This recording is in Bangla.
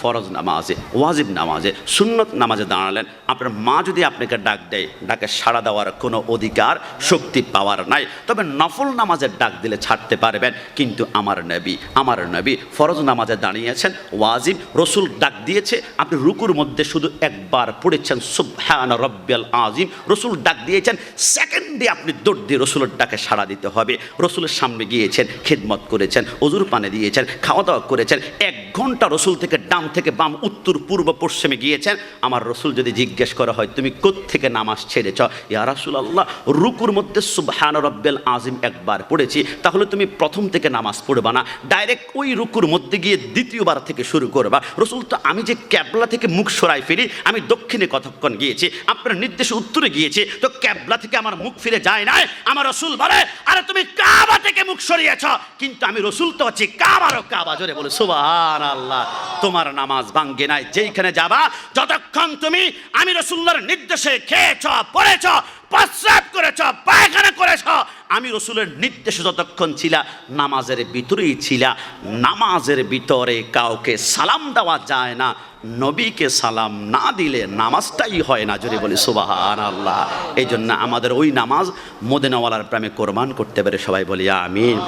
ফরজ নামাজে, ওয়াজিব নামাজে, সুন্নত নামাজে দাঁড়ালেন। আপনার মা যদি আপনাকে ডাক দেয়, ডাকে সাড়া দেওয়ার কোনো অধিকার, শক্তি পাওয়ার নাই। তবে নফল নামাজের ডাক দিলে ছাড়তে পারবেন। কিন্তু আমার নবী আমার নবী ফরজ নামাজে দাঁড়িয়েছেন, ওয়াজিব, রসুল ডাক দিয়েছে, আপনি রুকুর মধ্যে শুধু একবার পড়েছেন, সুবহান রব্বিয়াল আজিম রসুল ডাক দিয়েছেন, সেকেন্ডে আপনি দৌড় দিয়ে রসুলের ডাকে সাড়া দিতে হবে। রসুলের সামনে গিয়েছেন, খেদমত করেছেন, অজুর পানে দিয়েছেন, খাওয়া দাওয়া করেছেন। এক ঘণ্টা রসুল থেকে ডাম থেকে বাম, উত্তর, পূর্ব, পশ্চিমে গিয়েছেন। আমার রসুল যদি জিজ্ঞেস করা হয়, তুমি থেকে নামাজ ছেড়েছ ইয়া রাসুল আল্লাহ রুকুর মধ্যে সুবহান রব্বেল আজিম একবার পড়েছি, তাহলে তুমি প্রথম থেকে নামাজ পড়বা না। ডাইরেক্ট ওই রুকুর মধ্যে গিয়ে দ্বিতীয়বার থেকে শুরু করবা। রসুল তো আমি যে ক্যাবলা থেকে মুখ সরাই ফিরি আমি দক্ষিণে কতক্ষণ গিয়েছি, আপনার নির্দেশে উত্তরে গিয়েছি, তো ক্যাবলা থেকে আমার মুখ ফিরে যায় নাই। আমার রসুল বলে, আরে তুমি কাবা থেকে মুখ সরিয়েছ। কিন্তু আমি রসুল তো আছি, কাবারও কাবা, জোরে বলে সুবাহ আল্লাহ তোমার নামাজ ভাঙ্গে নাই, যেইখানে যাবা, যতক্ষণ তুমি আমি রসুল্লার নির্দেশে খেয়েছ, পড়েছ, প্রস্রাব করেছ, পায়খানা করেছ আমি রসুলের নির্দেশে যতক্ষণ ছিলা, নামাজের ভিতরেই ছিলা। নামাজের ভিতরে কাউকে সালাম দেওয়া যায় না, নবীকে সালাম না দিলে নামাজটাই হয় না যদি বলি সুবাহান আল্লাহ এই জন্য আমাদের ওই নামাজ মদিনাওয়ালার প্রেমে কোরবান করতে পারে, সবাই বলি আমিন।